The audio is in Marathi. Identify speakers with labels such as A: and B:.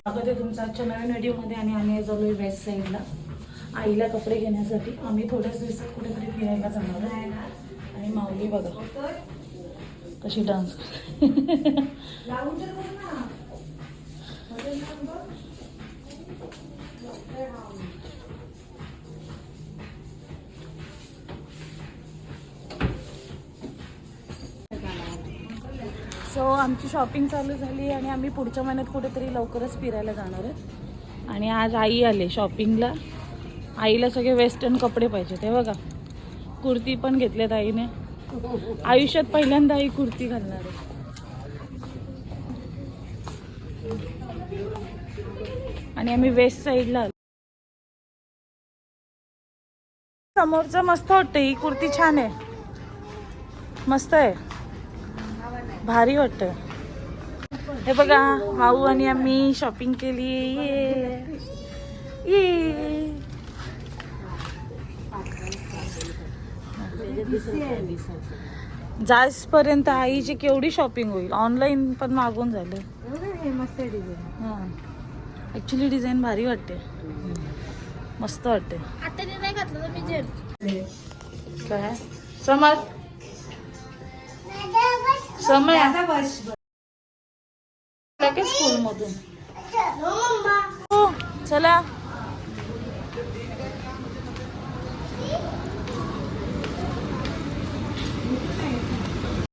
A: स्वागत आहे तुमचं आजच्या नवीन व्हिडिओमध्ये आणि आम्ही आज आलोय वेस्ट साईडला आईला कपडे घेण्यासाठी. आम्ही थोड्याच दिवसात कुठेतरी फिरायला जाणार आहे. आणि माऊली बघा. कशी डान्स सो आमची शॉपिंग चालू झाली आणि आम्ही पुढच्या महिन्यात कुठेतरी लवकरच फिरायला जाणार आहे. आणि आज आई आले शॉपिंगला आईला सगळे वेस्टर्न कपडे पाहिजे ते बघा. कुर्ती पण घेतल्यात आईने. आयुष्यात पहिल्यांदा आई कुर्ती घालणार आहे. आणि आम्ही वेस्ट साईडला आलो. समोरचं मस्त वाटतं ही कुर्ती छान आहे. मस्त आहे. भारी वाटतं हे बघा माऊ आणि आम्ही शॉपिंग केली. ये. ये. जासपर्यंत आईची केवढी शॉपिंग होईल. ऑनलाईन पण मागून झालं. हां. ॲक्च्युली डिझाईन भारी वाटते मस्त वाटते काय? समज. समय.
B: आता बस
A: स्कूल मधून. हो चला.